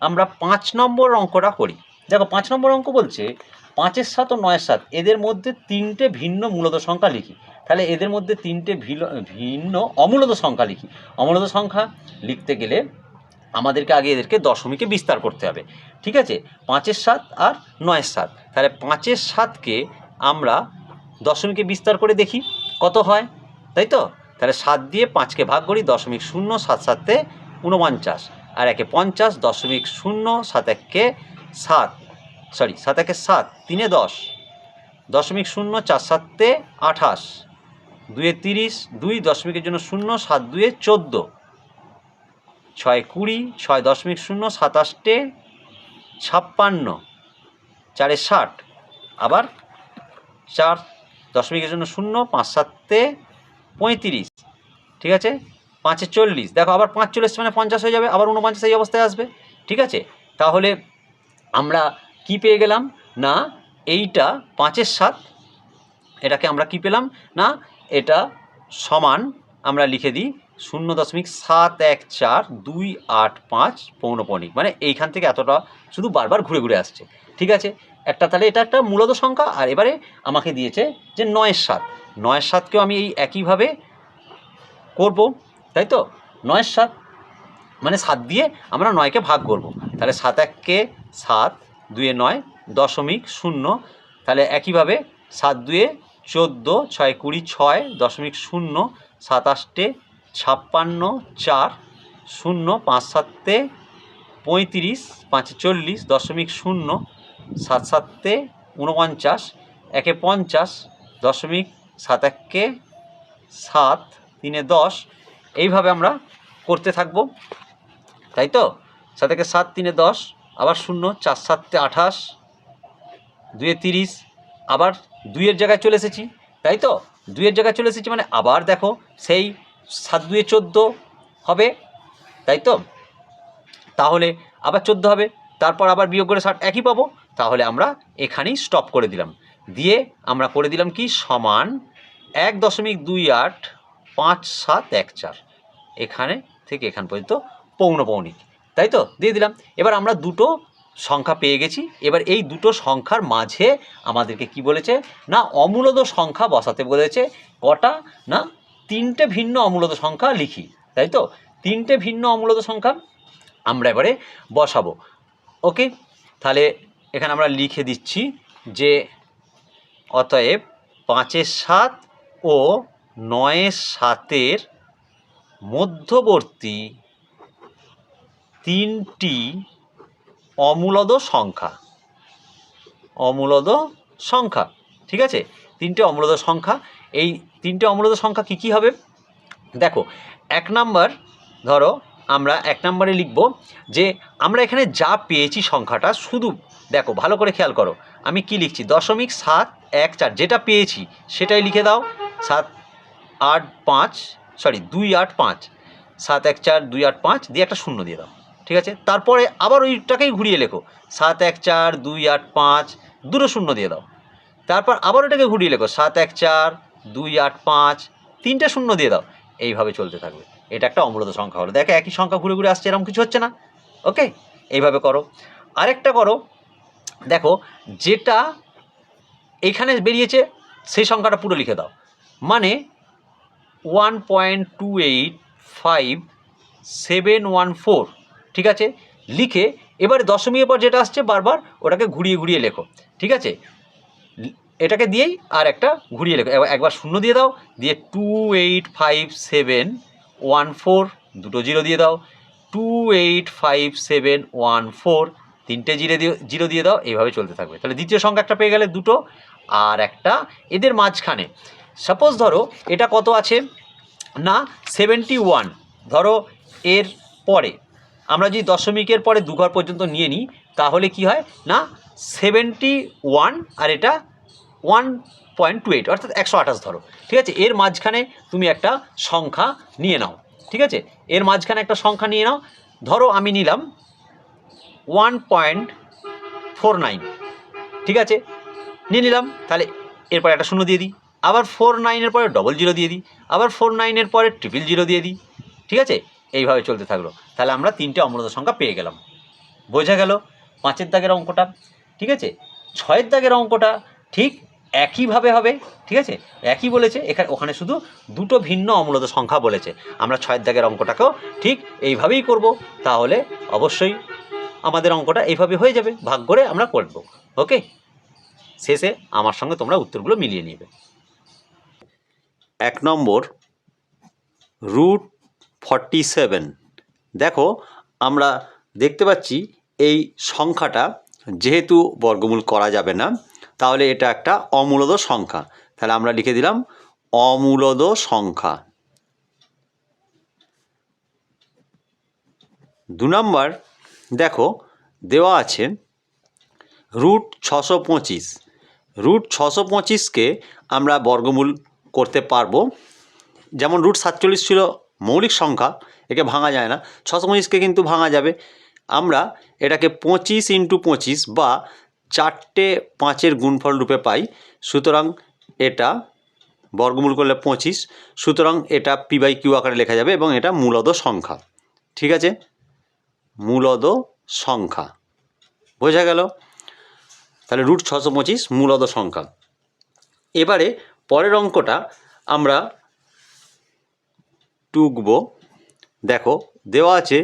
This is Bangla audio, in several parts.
আমরা পাঁচ নম্বর অঙ্কটা করি। দেখো, পাঁচ নম্বর অঙ্ক বলছে, পাঁচের সাত ও নয়ের সাত, এদের মধ্যে তিনটে ভিন্ন মূলত সংখ্যা লিখি। তাহলে এদের মধ্যে তিনটে ভিন্ন অমূলত সংখ্যা লিখি। অমূলত সংখ্যা লিখতে গেলে আমাদেরকে আগে এদেরকে দশমিকে বিস্তার করতে হবে। ঠিক আছে? পাঁচের সাত আর নয়ের সাত। তাহলে পাঁচের সাতকে আমরা দশমিকে বিস্তার করে দেখি, কত হয়? তাই তো? তাহলে সাত দিয়ে পাঁচকে ভাগ করি, দশমিক শূন্য সাত সাতে উনপঞ্চাশ আর একে পঞ্চাশ দশমিক শূন্য সাত এককে সাত সরি সাত একে সাত, তিনে দশ, দশমিক শূন্য চার সাতে আঠাশ, দুয়ে তিরিশ, দুই দশমিকের জন্য শূন্য, সাত দুয়ে চোদ্দ, ছয় কুড়ি, ছয় দশমিক শূন্য সাতাশটে ছাপ্পান্ন, চারে ষাট, আবার চার দশমিকের জন্য শূন্য, পাঁচ সাতে পঁয়ত্রিশ, ঠিক আছে? পাঁচে চল্লিশ। দেখো, আবার পাঁচ চল্লিশ মানে পঞ্চাশ হয়ে যাবে, আবার উনপঞ্চাশ এই অবস্থায় আসবে, ঠিক আছে? তাহলে আমরা কি পেয়ে গেলাম? না, এইটা পাঁচের সাত, এটাকে আমরা কি পেলাম? না, এটা সমান আমরা লিখে দিই শূন্য দশমিক সাত এক চার দুই আট পাঁচ পৌনপণিক মানে এইখান থেকে এতটা শুধু বারবার ঘুরে ঘুরে আসছে, ঠিক আছে? একটা তাহলে এটা একটা মূলত সংখ্যা, আর এবারে আমাকে দিয়েছে যে নয়ের সাত। নয়ের সাতকেও আমি এই একইভাবে করব। তাই তো? নয়ের সাত। মানে সাত দিয়ে আমরা নয়কে ভাগ করব। তাহলে সাত এককে সাত, দুয়ে নয়, দশমিক শূন্য। তাহলে একইভাবে সাত দুয়ে চোদ্দ, ছয় কুড়ি, ছয়, দশমিক শূন্য, সাতাশটে ছাপ্পান্ন, চার, শূন্য, পাঁচ সাতে পঁয়ত্রিশ, পাঁচে চল্লিশ, দশমিক শূন্য, সাত সাতে উনপঞ্চাশ একে পঞ্চাশ, দশমিক সাত এককে সাত, তিনে দশ এইভাবে আমরা করতে থাকব। তাই তো? একে সাত, তিনে দশ, আবার শূন্য, চার সাতে আঠাশ, দুয়ে তিরিশ, আবার দুইয়ের জায়গায় চলে এসেছি। তাই তো? দুইয়ের জায়গায় চলে এসেছি মানে আবার দেখো সেই সাত, দুয়ে চোদ্দ হবে। তাই তো? তাহলে আবার চোদ্দ হবে, তারপর আবার বিয়োগ করে ষাট একই পাবো। তাহলে আমরা এখানেই স্টপ করে দিলাম। দিয়ে আমরা করে দিলাম কি? সমান এক দশমিক দুই আট পাঁচ সাত এক চার। এখানে থেকে এখান পর্যন্ত পৌনপৌনিক তাই তো? দিয়ে দিলাম। এবার আমরা দুটো সংখ্যা পেয়ে গেছি। এবার এই দুটো সংখ্যার মাঝে আমাদেরকে কি বলেছে? না, অমূলদ সংখ্যা বসাতে বলেছে। কটা? না, তিনটে ভিন্ন অমূলদ সংখ্যা লিখি। তাই তো? তিনটে ভিন্ন অমূলদ সংখ্যা আমরা এবারে বসাবো। ওকে? তাহলে এখানে আমরা লিখে দিচ্ছি যে অতএব পাঁচের সাত ও নয়ের সাতের মধ্যবর্তী তিনটি অমূলদ সংখ্যা। অমূলদ সংখ্যা, ঠিক আছে? তিনটে অমূলদ সংখ্যা, এই তিনটে অমূলদ সংখ্যা কি কি হবে? দেখো, এক নাম্বার, ধরো, আমরা এক নম্বরে লিখব যে আমরা এখানে যা পেয়েছি সংখ্যাটা শুধু, দেখো, ভালো করে খেয়াল করো, আমি কি লিখছি? দশমিক সাত এক চার, যেটা পেয়েছি সেটাই লিখে দাও, সাত, আট, পাঁচ সরি দুই আট পাঁচ। সাত এক চার, দুই আট পাঁচ দিয়ে একটা শূন্য দিয়ে দাও। ঠিক আছে? তারপরে আবার ওইটাকেই ঘুরিয়ে লেখো। সাত এক চার, দুই আট পাঁচ, দুটো শূন্য দিয়ে দাও। তারপর আবার ওটাকে ঘুরিয়ে লেখো। সাত এক চার, দুই আট পাঁচ, তিনটে শূন্য দিয়ে দাও। এইভাবে চলতে থাকবে। এটা একটা অমূলত সংখ্যা হলো। দেখো, একই সংখ্যা ঘুরে ঘুরে আসছে, এরকম কিছু হচ্ছে না। ওকে? এইভাবে করো। আরেকটা করো। দেখো, যেটা এইখানে বেরিয়েছে, সেই সংখ্যাটা পুরো লিখে দাও। মানে one point two eight five seven one four ঠিক আছে? লিখে এবারে দশমীর পর যেটা আসছে বারবার, ওটাকে ঘুরিয়ে ঘুরিয়ে লেখো, ঠিক আছে? এটাকে দিয়েই আর একটা ঘুরিয়ে লেখো। একবার শূন্য দিয়ে দাও, দিয়ে two eight five seven one four দুটো জিরো দিয়ে দাও two eight five seven one four তিনটে জিরো দিয়ে জিরো দিয়ে দাও, এইভাবে চলতে থাকবে। তাহলে দ্বিতীয় সংখ্যা একটা পেয়ে গেলে দুটো আর একটা এদের মাঝখানে। সাপোজ ধরো, এটা কত আছে? না সেভেন্টি ওয়ান ধরো, এর পরে, আমরা যদি দশমিকের পরে দুঘর পর্যন্ত নিয়ে নিই, তাহলে কি হয়? না সেভেন্টি ওয়ান আর এটা ওয়ান পয়েন্ট টু এইট অর্থাৎ একশো আঠাশ ধরো। ঠিক আছে? এর মাঝখানে তুমি একটা সংখ্যা নিয়ে নাও। ঠিক আছে? এর মাঝখানে একটা সংখ্যা নিয়ে নাও। ধরো, আমি নিলাম ওয়ান পয়েন্ট ফোর নাইন ঠিক আছে? নিয়ে নিলাম। তাহলে এরপর একটা শূন্য দিয়ে দিই। আবার ফোর নাইনের পরে ডবল জিরো দিয়ে দিই, আবার ফোর নাইনের পরে ট্রিপল জিরো দিয়ে দিই, ঠিক আছে? এইভাবে চলতে থাকল। তাহলে আমরা তিনটে অমূলত সংখ্যা পেয়ে গেলাম। বোঝা গেল পাঁচের দাগের অঙ্কটা, ঠিক আছে? ছয়ের দাগের অঙ্কটা ঠিক একইভাবে হবে, ঠিক আছে? একই বলেছে, এখানে, ওখানে শুধু দুটো ভিন্ন অমূলত সংখ্যা বলেছে। আমরা ছয়ের দাগের অঙ্কটাকেও ঠিক এইভাবেই করব। তাহলে অবশ্যই আমাদের অঙ্কটা এইভাবে হয়ে যাবে। ভাগ করে আমরা করব, ওকে? শেষে আমার সঙ্গে তোমরা উত্তরগুলো মিলিয়ে নেবে। এক নম্বর রুট ফর্টি সেভেন দেখো, আমরা দেখতে পাচ্ছি এই সংখ্যাটা যেহেতু বর্গমূল করা যাবে না, তাহলে এটা একটা অমূলদ সংখ্যা। তাহলে আমরা লিখে দিলাম অমূলদ সংখ্যা। দু নম্বর, দেখো, দেওয়া আছে রুট ছশো পঁচিশ। রুট ছশো পঁচিশকে আমরা বর্গমূল করতে পারব। যেমন রুট সাতচল্লিশ ছিল মৌলিক সংখ্যা, একে ভাঙা যায় না। ছশো পঁচিশকে কিন্তু ভাঙা যাবে। আমরা এটাকে পঁচিশ ইন্টু পঁচিশ বা চারটে পাঁচের গুণফল রূপে পাই। সুতরাং এটা বর্গমূল করলে পঁচিশ। সুতরাং এটা পি বাই কিউ আকারে লেখা যাবে এবং এটা মূলদ সংখ্যা। ঠিক আছে? মূলদ সংখ্যা। বোঝা গেল? তাহলে রুট ছশো পঁচিশ মূলদ সংখ্যা। এবারে পরের অঙ্কটা আমরা টুকব। দেখো, দেওয়া আছে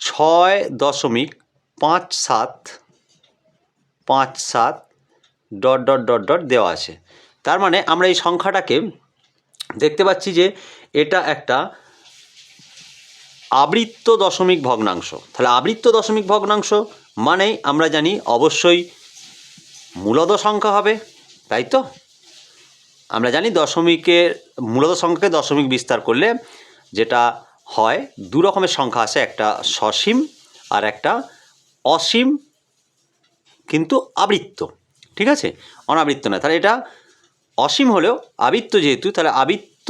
ছয় দশমিক পাঁচ সাত পাঁচ সাত ডট ডট ডট ডট দেওয়া আছে। তার মানে আমরা এই সংখ্যাটাকে দেখতে পাচ্ছি যে এটা একটা আবৃত্ত দশমিক ভগ্নাংশ। তাহলে আবৃত্ত দশমিক ভগ্নাংশ মানেই আমরা জানি অবশ্যই মূলদ সংখ্যা হবে, তাই তো? আমরা জানি দশমিকের মূলত সংখ্যাকে দশমিক বিস্তার করলে যেটা হয়, দু রকমের সংখ্যা আছে, একটা সসীম আর একটা অসীম, কিন্তু আবৃত্ত, ঠিক আছে? অনাবৃত্ত না তাহলে এটা অসীম হলেও আবৃত্ত যেহেতু, তাহলে আবৃত্ত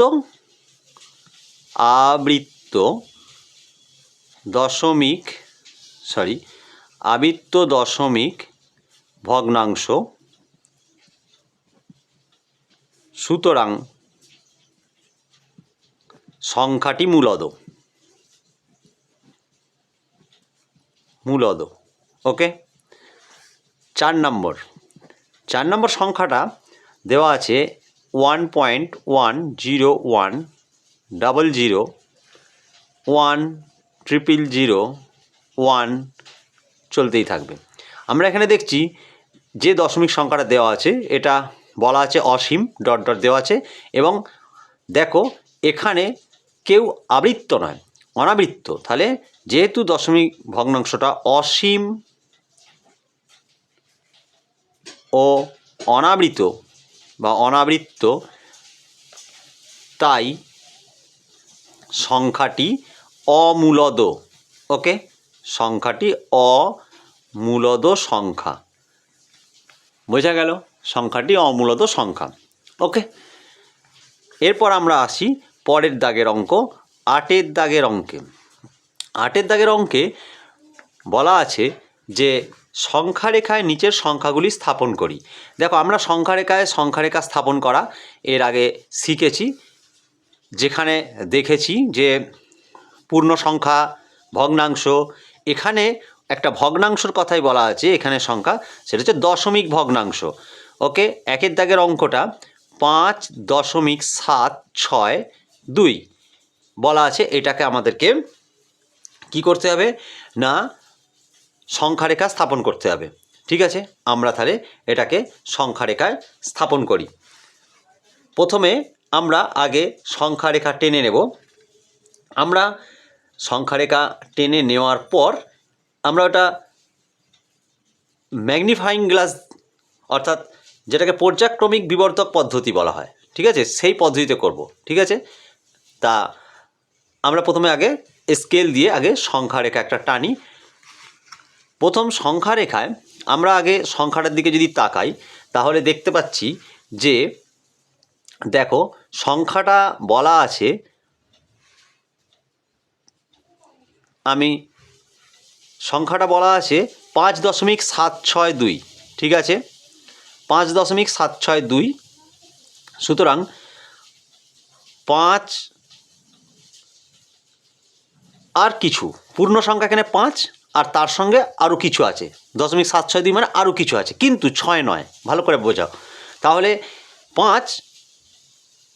আবৃত্ত দশমিক সরি আবৃত্ত দশমিক ভগ্নাংশ সুতরাং সংখ্যাটি মূলদ। মূলদ, ওকে? চার নম্বর। চার নম্বর সংখ্যাটা দেওয়া আছে one point one zero one, double zero, one, triple zero, one চলতেই থাকবে। আমরা এখানে দেখছি যে দশমিক সংখ্যাটা দেওয়া আছে, এটা বলা আছে অসীম, ডট ডট দেওয়া আছে। এবং দেখো, এখানে কেউ আবৃত্ত নয়, অনাবৃত্ত। তাহলে যেহেতু দশমিক ভগ্নাংশটা অসীম ও অনাবৃত বা অনাবৃত্ত, তাই সংখ্যাটি অমূলদ, ওকে? সংখ্যাটি অমূলদ সংখ্যা। বোঝা গেল? সংখ্যাটি অমূলত সংখ্যা। ওকে? এরপর আমরা আসি পরের দাগের অঙ্ক, আটের দাগের অঙ্কে। আটের দাগের অঙ্কে বলা আছে যে সংখ্যারেখায় নিচের সংখ্যাগুলি স্থাপন করি। দেখো, আমরা সংখ্যারেখায় সংখ্যারেখা স্থাপন করা এর আগে শিখেছি, যেখানে দেখেছি যে পূর্ণ সংখ্যা, ভগ্নাংশ, এখানে একটা ভগ্নাংশর কথাই বলা আছে, এখানে সংখ্যা, সেটা হচ্ছে দশমিক ভগ্নাংশ। ওকে, একের দাগের অঙ্কটা পাঁচ দশমিক সাত ছয় দুই। বলা আছে এটাকে আমাদেরকে কি করতে হবে? না, সংখ্যারেখা স্থাপন করতে হবে। ঠিক আছে? আমরা তাহলে এটাকে সংখ্যারেখায় স্থাপন করি। প্রথমে আমরা আগে সংখ্যারেখা টেনে নেব। আমরা সংখ্যারেখা টেনে নেওয়ার পর আমরা ওটা ম্যাগনিফাইং গ্লাস অর্থাৎ যেটাকে পর্যায়ক্রমিক বিবর্তক পদ্ধতি বলা হয়। ঠিক আছে? সেই পদ্ধতিতে করব। ঠিক আছে? তা আমরা প্রথমে আগে স্কেল দিয়ে আগে সংখ্যারেখা একটা টানি। প্রথম সংখ্যারেখায় আমরা আগে সংখ্যাটার দিকে যদি তাকাই, তাহলে দেখতে পাচ্ছি যে, দেখো, সংখ্যাটা বলা আছে আমি, সংখ্যাটা বলা আছে পাঁচ দশমিক সাত ছয় দুই। ঠিক আছে? পাঁচ দশমিক সাত ছয় দুই। সুতরাং পাঁচ আর কিছু, পূর্ণ সংখ্যা এখানে পাঁচ, আর তার সঙ্গে আরও কিছু আছে। দশমিক সাত ছয় দুই মানে আরও কিছু আছে, কিন্তু ছয় নয়, ভালো করে বোঝাও। তাহলে পাঁচ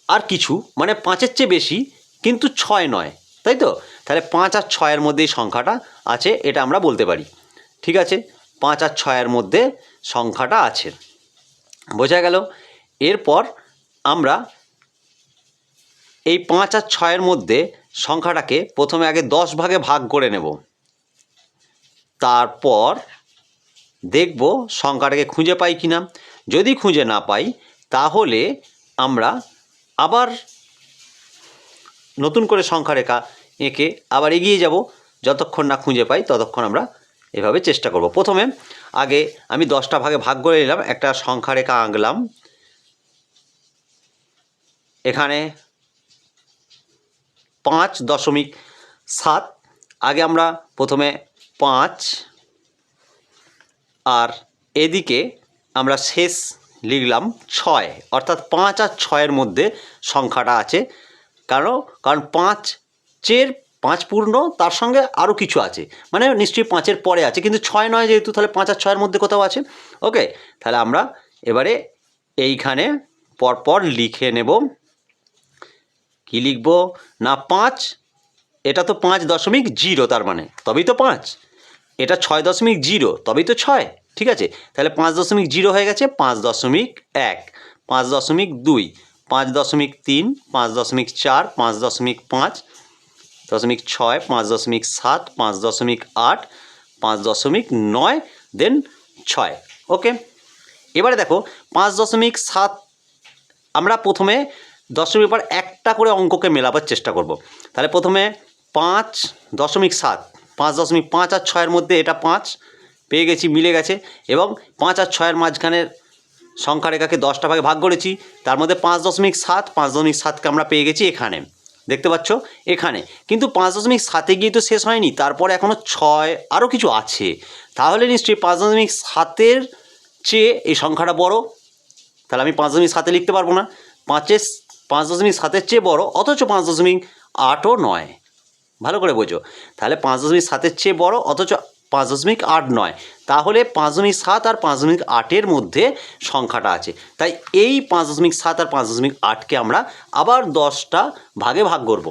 আর কিছু মানে পাঁচের চেয়ে বেশি, কিন্তু ছয় নয়, তাই তো? তাহলে পাঁচ আর ছয়ের মধ্যে সংখ্যাটা আছে, এটা আমরা বলতে পারি। ঠিক আছে? পাঁচ আর ছয়ের মধ্যে সংখ্যাটা আছে। বোঝা গেল। এরপর আমরা এই পাঁচ আর ছয়ের মধ্যে সংখ্যাটাকে প্রথমে আগে দশ ভাগে ভাগ করে নেব। তারপর দেখব সংখ্যাটাকে খুঁজে পাই কিনা। যদি খুঁজে না পাই, তাহলে আমরা আবার নতুন করে সংখ্যা রেখা এঁকে আবার এগিয়ে যাব। যতক্ষণ না খুঁজে পাই, ততক্ষণ আমরা এভাবে চেষ্টা করব। প্রথমে আগে আমি দশটা ভাগে ভাগ করে নিলাম, একটা সংখ্যা রেখা আঁকলাম। এখানে পাঁচ দশমিক সাত, আগে আমরা প্রথমে পাঁচ আর এদিকে আমরা শেষ লিখলাম ছয়, অর্থাৎ পাঁচ আর ছয়ের মধ্যে সংখ্যাটা আছে। কারণ কারণ পাঁচ চের পাঁচ পূর্ণ, তার সঙ্গে আরও কিছু আছে। মানে নিশ্চয়ই পাঁচের পরে আছে, কিন্তু ছয় নয় যেহেতু, তাহলে পাঁচ আর ছয়ের মধ্যে কোথাও আছে। ওকে, তাহলে আমরা এবারে এইখানে পরপর লিখে নেব। কী লিখব? না, পাঁচ, এটা তো পাঁচ দশমিক জিরো তার মানে তবেই তো পাঁচ। এটা ছয় দশমিক জিরো, তবেই তো ছয়, ঠিক আছে? তাহলে পাঁচ দশমিক জিরো হয়ে গেছে, পাঁচ দশমিক এক, পাঁচ দশমিক দুই, পাঁচ দশমিক তিন, পাঁচ দশমিক চার, পাঁচ দশমিক পাঁচ দশমিক ছয়, পাঁচ দশমিক সাত, পাঁচ দশমিক আট, পাঁচ দশমিক নয় দেন ছয় ওকে এবারে দেখো, পাঁচ দশমিক সাত আমরা প্রথমে দশমিক পর একটা করে অঙ্ককে মেলাবার চেষ্টা করব। তাহলে প্রথমে পাঁচ দশমিক সাত, পাঁচ দশমিক পাঁচ আর ছয়ের মধ্যে এটা পাঁচ, পেয়ে গেছি, মিলে গেছে, এবং পাঁচ আর ছয়ের মাঝখানের সংখ্যা রেখাকে দশটা ভাগে ভাগ করেছি, তার মধ্যে পাঁচ দশমিক সাত, পাঁচ দশমিক সাতকে আমরা পেয়ে গেছি এখানে। দেখতে পাচ্ছ? এখানে। কিন্তু পাঁচ দশমিক সাতে গিয়ে তো শেষ হয়নি, তারপরে এখনও ছয় আরও কিছু আছে। তাহলে নিশ্চয়ই পাঁচ দশমিক সাতের চেয়ে এই সংখ্যাটা বড়। তাহলে আমি পাঁচ দশমিক সাতে লিখতে পারব না। পাঁচের পাঁচ দশমিক সাতের চেয়ে বড়, অথচ পাঁচ দশমিক আটও নয়। ভালো করে বোঝো। তাহলে পাঁচ দশমিক সাতের চেয়ে বড়, অথচ পাঁচ দশমিক আট নয়। তাহলে পাঁচ দশমিক সাত আর পাঁচ দশমিক আটের মধ্যে সংখ্যাটা আছে। তাই এই পাঁচ দশমিক সাত আর পাঁচ দশমিক আটকে আমরা আবার দশটা ভাগে ভাগ করব।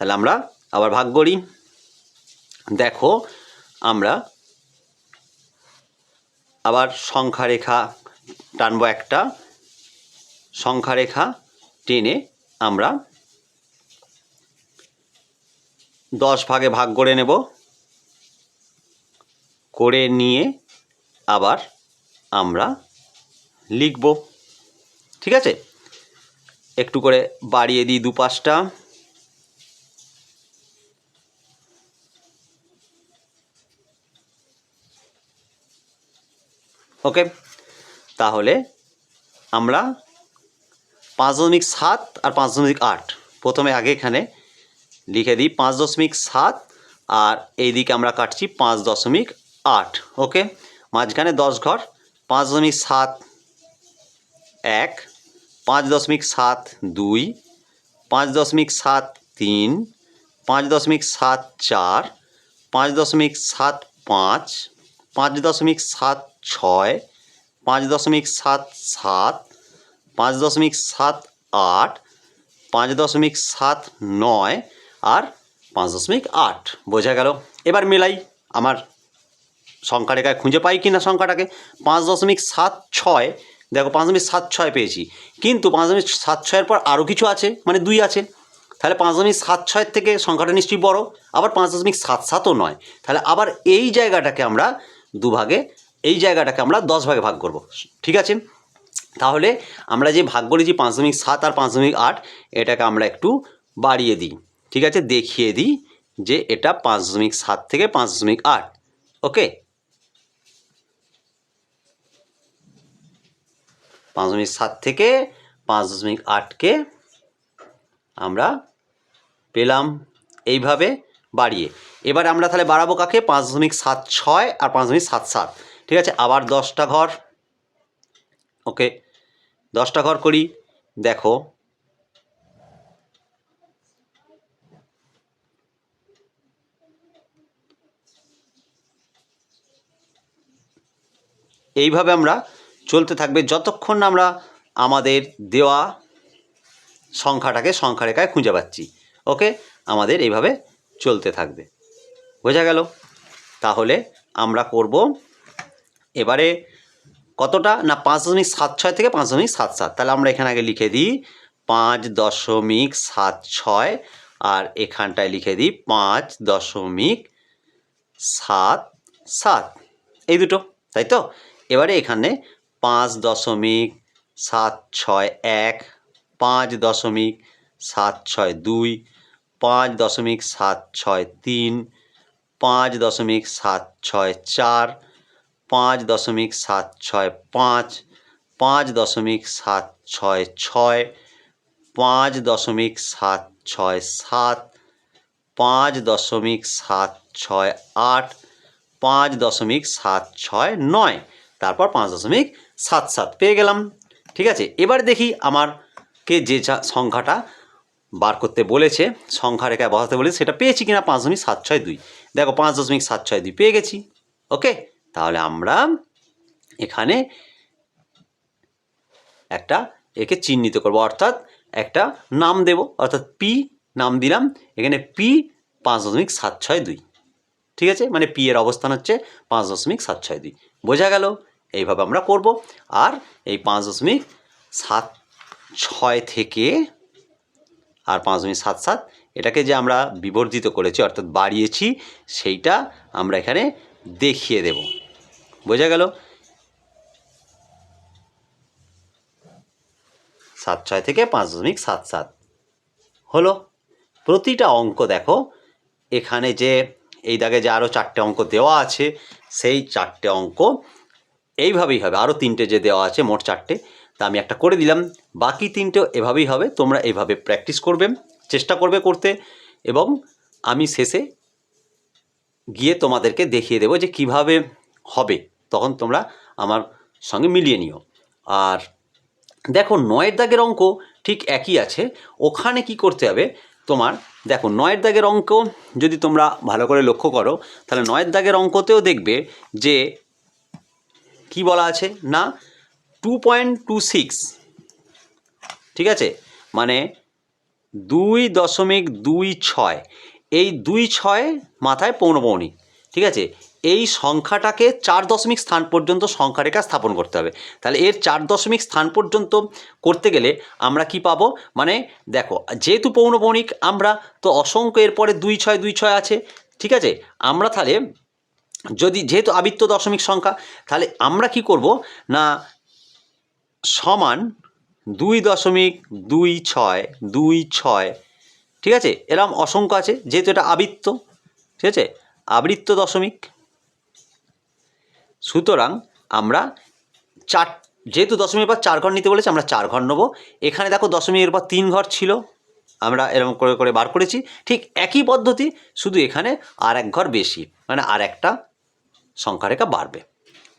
তাহলে আমরা আবার ভাগ করি। দেখো, আমরা আবার সংখ্যা রেখা টানবো একটা। সংখ্যা রেখা টেনে আমরা দশ ভাগে ভাগ করে নেব। করে নিয়ে আবার আমরা লিখব। ঠিক আছে? একটু করে বাড়িয়ে দিই দু পাঁচটা। ওকে, তাহলে আমরা পাঁচ দশমিক সাত আর পাঁচ দশমিক আট, প্রথমে আগে এখানে লিখে দিই পাঁচ দশমিক সাত আর এইদিকে আমরা কাটছি পাঁচ দশমিক আট ওকে মাঝখানে দশ ঘর পাঁচ দশমিক সাত এক পাঁচ দশমিক সাত দুই পাঁচ দশমিক সাত তিন পাঁচ দশমিক সাত চার পাঁচ দশমিক সাত পাঁচ পাঁচ দশমিক সাত ছয় পাঁচ দশমিক সাত সাত পাঁচ দশমিক সাত আট পাঁচ দশমিক সাত নয় আর পাঁচ দশমিক আট। বোঝা গেল। এবার মেলাই আমার সংখ্যা রেখায় খুঁজে পাই কি না সংখ্যাটাকে। পাঁচ দশমিক সাত ছয়, দেখো পাঁচ দশমিক সাত ছয় পেয়েছি। কিন্তু পাঁচ দশমিক সাত ছয়ের পর আরও কিছু আছে মানে দুই আছে। তাহলে পাঁচ দশমিক সাত ছয়ের থেকে সংখ্যাটা নিশ্চয়ই বড়, আবার পাঁচ দশমিক সাত সাতও নয়। তাহলে আবার এই জায়গাটাকে আমরা দুভাগে, এই জায়গাটাকে আমরা দশ ভাগে ভাগ করব। ঠিক আছে? তাহলে আমরা যে ভাগ করেছি পাঁচ দশমিক সাত আর পাঁচ দশমিক আট, এটাকে আমরা একটু বাড়িয়ে দিই। ঠিক আছে, দেখিয়ে দিই যে এটা পাঁচ দশমিক সাত থেকে পাঁচ দশমিক আট, ওকে? পাঁচ দশমিক সাত থেকে পাঁচ দশমিক আটকে আমরা পেলাম এইভাবে বাড়িয়ে। এবার আমরা তাহলে বাড়াবো কাকে? পাঁচ দশমিক সাত ছয় আর পাঁচ দশমিক সাত সাত। ঠিক আছে, আবার দশটা ঘর, ওকে? দশটা ঘর করি, দেখো এইভাবে আমরা চলতে থাকবে যতক্ষণ আমরা আমাদের দেওয়া সংখ্যাটাকে সংখ্যা রেখায় খুঁজে পাচ্ছি। ওকে? আমাদের এইভাবে চলতে থাকবে। বোঝা গেল? তাহলে আমরা করব এবারে কতটা? না, পাঁচ দশমিক সাত ছয় থেকে পাঁচ দশমিক সাত সাত। তাহলে আমরা এখানে আগে লিখে দিই পাঁচ দশমিক সাত ছয় আর এখানটায় লিখে দিই পাঁচ দশমিক সাত সাত। এই দুটো, তাই তো? এবারে এখানে পাঁচ দশমিক সাত ছয় এক, পাঁচ দশমিক সাত ছয় দুই, পাঁচ দশমিক সাত ছয় তিন, পাঁচ দশমিক সাত ছয় চার, পাঁচ দশমিক সাত ছয় পাঁচ পাঁচ দশমিক সাত ছয় ছয়, পাঁচ দশমিক সাত ছয় সাত, পাঁচ দশমিক সাত ছয় আট, পাঁচ দশমিক সাত ছয় নয়। তারপর পাঁচ দশমিক সাত সাত পেয়ে গেলাম। ঠিক আছে, এবার দেখি আমারকে যে সংখ্যাটা বার করতে বলেছে, সংখ্যা রেখায় বসাতে বলেছে, সেটা পেয়েছি কিনা পাঁচ দশমিক সাত ছয় দুই। দেখো, পাঁচ দশমিক সাত ছয় দুই পেয়ে গেছি। ওকে, তাহলে আমরা এখানে একটা একে চিহ্নিত করব, অর্থাৎ একটা নাম দেব, অর্থাৎ পি নাম দিলাম, এখানে পি পাঁচ দশমিক সাত ছয় দুই। ঠিক আছে মানে পি এর অবস্থান হচ্ছে পাঁচ দশমিক সাত ছয় দুই। বোঝা গেল? এইভাবে আমরা করব। আর এই পাঁচ দশমিক সাত ছয় থেকে আর পাঁচ দশমিক সাত সাত এটাকে যে আমরা বিবর্ধিত করেছি, অর্থাৎ বাড়িয়েছি, সেইটা আমরা এখানে দেখিয়ে দেব। বোঝা গেল? সাত ছয় থেকে পাঁচ দশমিক সাত সাত হলো। প্রতিটা অঙ্ক দেখো, এখানে যে এই দাগে যে আরও চারটে অঙ্ক দেওয়া আছে, সেই চারটে অঙ্ক এইভাবেই হবে। আরও তিনটে যে দেওয়া আছে, মোট চারটে। তা আমি একটা করে দিলাম। বাকি তিনটে এভাবেই হবে। তোমরা এভাবে প্র্যাকটিস করবে, চেষ্টা করবে করতে এবং আমি শেষে গিয়ে তোমাদেরকে দেখিয়ে দেবো যে কীভাবে হবে। তখন তোমরা আমার সঙ্গে মিলিয়ে নিও। আর দেখো, নয়ের দাগের অঙ্ক ঠিক একই আছে। ওখানে কি করতে হবে? তোমার দেখো, নয়ের দাগের অঙ্ক যদি তোমরা ভালো করে লক্ষ্য করো, তাহলে নয়ের দাগের অঙ্কতেও দেখবে যে কি বলা আছে? না টু পয়েন্ট টু সিক্স ঠিক আছে? মানে দুই দশমিক দুই ছয়। এই দুই ছয় মাথায় পৌনপৌনি ঠিক আছে? এই সংখ্যাটাকে চার দশমিক স্থান পর্যন্ত সংখ্যারেখা স্থাপন করতে হবে। তাহলে এর চার দশমিক স্থান পর্যন্ত করতে গেলে আমরা কি পাবো? মানে দেখো, যেহেতু পৌনপৌনিক আমরা, তো অসংখ্য এরপরে দুই ছয় দুই ছয় আছে। ঠিক আছে? আমরা তাহলে যদি যেহেতু আবৃত্ত দশমিক সংখ্যা, তাহলে আমরা কি করব? না, সমান দুই দশমিক দুই ছয় দুই ছয়। ঠিক আছে? এরম অসংখ্য আছে, যেহেতু এটা আবৃত্ত। ঠিক আছে? আবৃত্ত দশমিক। সুতরাং আমরা চার, যেহেতু দশমীর পর চার ঘর নিতে বলেছে, আমরা চার ঘর নেব। এখানে দেখো দশমীর পর তিন ঘর ছিল। আমরা এরকম করে করে বার করেছি। ঠিক একই পদ্ধতি, শুধু এখানে আর এক ঘর বেশি মানে আর একটা সংখ্যারেখা বাড়বে।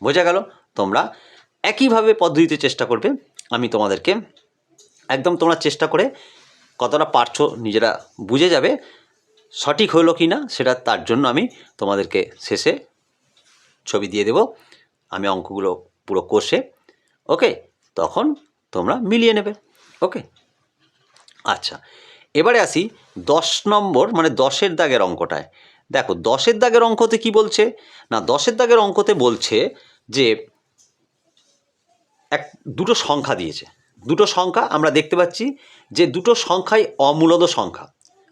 বোঝা গেল? তোমরা একইভাবে পদ্ধতিতে চেষ্টা করবে। আমি তোমাদেরকে একদম তোমরা চেষ্টা করে কতটা পারছ নিজেরা বুঝে যাবে সঠিক হলো কি না, সেটা তার জন্য আমি তোমাদেরকে শেষে ছবি দিয়ে দেব। আমি অঙ্কগুলো পুরো কষে, ওকে? তখন তোমরা মিলিয়ে নেবে, ওকে? আচ্ছা এবারে আসি দশ নম্বর মানে দশের দাগের অঙ্কটায়। দেখো, দশের দাগের অঙ্কতে কি বলছে? না, দশের দাগের অঙ্কতে বলছে যে এক, দুটো সংখ্যা দিয়েছে। দুটো সংখ্যা আমরা দেখতে পাচ্ছি যে দুটো সংখ্যাই অমূলদ সংখ্যা,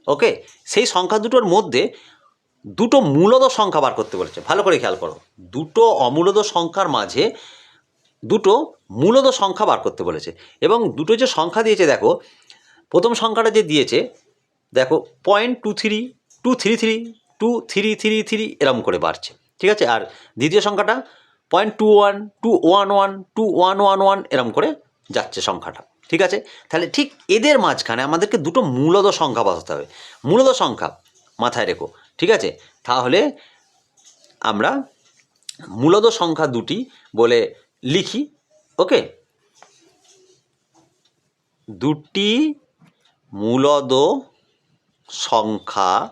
ওকে? সেই সংখ্যা দুটোর মধ্যে দুটো মূলদ সংখ্যা বার করতে বলেছে। ভালো করে খেয়াল করো, দুটো অমূলদ সংখ্যার মাঝে দুটো মূলদ সংখ্যা বার করতে বলেছে। এবং দুটো যে সংখ্যা দিয়েছে, দেখো, প্রথম সংখ্যাটা যে দিয়েছে, দেখো point two three two three three two three three three এরম করে বাড়ছে। ঠিক আছে? আর দ্বিতীয় সংখ্যাটা point two one two one one two one one one এরম করে যাচ্ছে সংখ্যাটা। ঠিক আছে? তাহলে ঠিক এদের মাঝখানে আমাদেরকে দুটো মূলদ সংখ্যা বসাতে হবে। মূলদ সংখ্যা মাথায় রেখো। ঠিক আছে? তাহলে আমরা মূলদ সংখ্যা দুটি বলে লিখি। ওকে? দুটি মূলদ সংখ্যা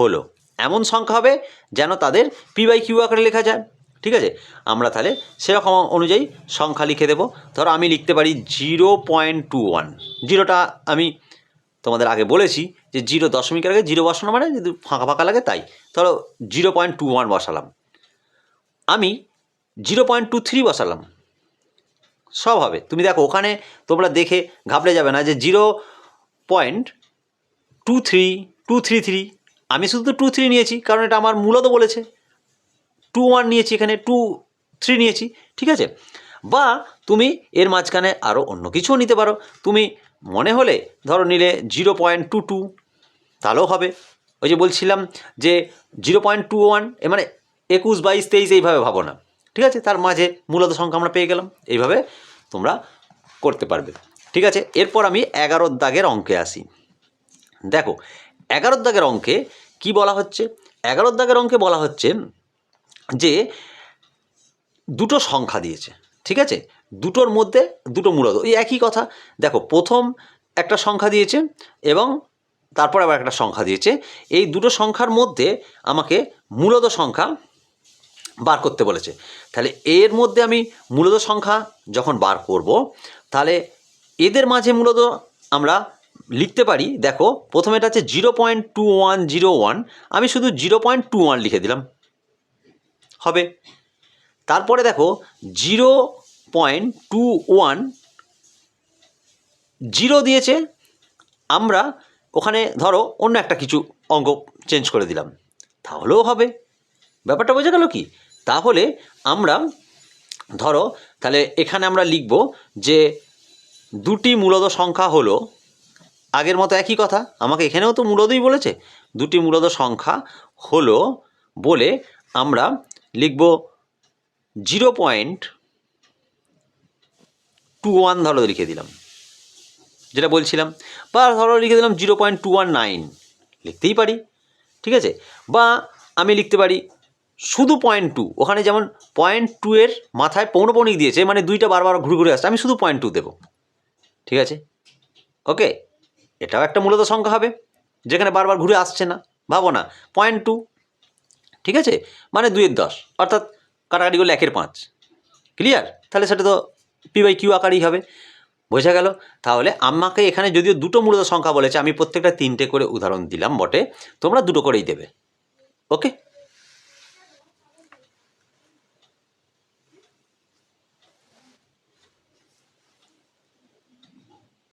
হলো। এমন সংখ্যা হবে যেন তাদের পি বাই কিউ আকারে লেখা যায়। ঠিক আছে? আমরা তাহলে সেরকম অনুযায়ী সংখ্যা লিখে দেবো। ধরো আমি লিখতে পারি জিরো পয়েন্ট টু ওয়ান জিরোটা আমি তোমাদের আগে বলেছি যে জিরো দশমিকের আগে জিরো বসানো মানে যদি ফাঁকা ফাঁকা লাগে তাই। ধরো জিরো পয়েন্ট টু ওয়ান বসালাম। আমি জিরো পয়েন্ট টু থ্রি বসালাম। সব হবে। তুমি দেখো ওখানে তোমরা দেখে ঘাবড়ে যাবে না যে zero point two three two three three আমি শুধু তো টু থ্রি নিয়েছি, কারণ এটা আমার মূলত বলেছে। টু ওয়ান নিয়েছি এখানে টু থ্রি নিয়েছি, ঠিক আছে? বা তুমি এর মাঝখানে আরও অন্য কিছুও নিতে পারো। তুমি মনে হলে ধরো নিলে জিরো পয়েন্ট টু টু তাহলেও হবে। ওই যে বলছিলাম যে জিরো পয়েন্ট টু ওয়ান মানে একুশ, বাইশ, তেইশ এইভাবে ভাবো না, ঠিক আছে? তার মাঝে মূলত সংখ্যা আমরা পেয়ে গেলাম। এইভাবে তোমরা করতে পারবে, ঠিক আছে? এরপর আমি এগারোর দাগের অঙ্কে আসি। দেখো এগারোর দাগের অঙ্কে কি বলা হচ্ছে? এগারোর দাগের অঙ্কে বলা হচ্ছে যে দুটো সংখ্যা দিয়েছে, ঠিক আছে? দুটোর মধ্যে দুটো মূলত এই একই কথা। দেখো, প্রথম একটা সংখ্যা দিয়েছে এবং তারপর আবার একটা সংখ্যা দিয়েছে। এই দুটো সংখ্যার মধ্যে আমাকে মূলত সংখ্যা বার করতে বলেছে। তাহলে এর মধ্যে আমি মূলত সংখ্যা যখন বার করব, তাহলে এদের মাঝে মূলত আমরা লিখতে পারি। দেখো, প্রথমে এটা হচ্ছে zero point two one zero one. আমি শুধু জিরো পয়েন্ট টু ওয়ান লিখে দিলাম। হবে। তারপরে দেখো, zero point two one, zero দিয়েছে। আমরা ওখানে ধরো অন্য একটা কিছু অঙ্ক চেঞ্জ করে দিলাম। তাহলেও হবে। ব্যাপারটা বোঝা গেল কি? তাহলে আমরা ধরো, তাহলে এখানে আমরা লিখব যে দুটি মূলত সংখ্যা হলো আগের মতো একই কথা। আমাকে এখানেও তো মূলদই বলেছে। দুটি মূলত সংখ্যা হলো বলে আমরা লিখব জিরো পয়েন্ট টু ওয়ান ধরো লিখে দিলাম। যেটা বলছিলাম, বা ধরো লিখে দিলাম zero point two one nine. লিখতেই পারি, ঠিক আছে? বা আমি লিখতে পারি শুধু পয়েন্ট টু। ওখানে যেমন পয়েন্ট টু এর মাথায় পৌনপৌনিক দিয়েছে মানে দুইটা বারবার ঘুরে ঘুরে আসছে, আমি শুধু পয়েন্ট টু দেবো। ঠিক আছে? ওকে? এটাও একটা মূলত সংখ্যা হবে। যেখানে বারবার ঘুরে আসছে না, ভাবো না পয়েন্ট টু ঠিক আছে? মানে দুইয়ের দশ, অর্থাৎ কাটাকাটি করলে একের পাঁচ। ক্লিয়ার তাহলে সেটা তো পি বাই কিউ আকারই হবে। বোঝা গেল? তাহলে আমাকে এখানে যদিও দুটো মূলত সংখ্যা বলেছে, আমি প্রত্যেকটা তিনটে করে উদাহরণ দিলাম বটে, তোমরা দুটো করেই দেবে। ওকে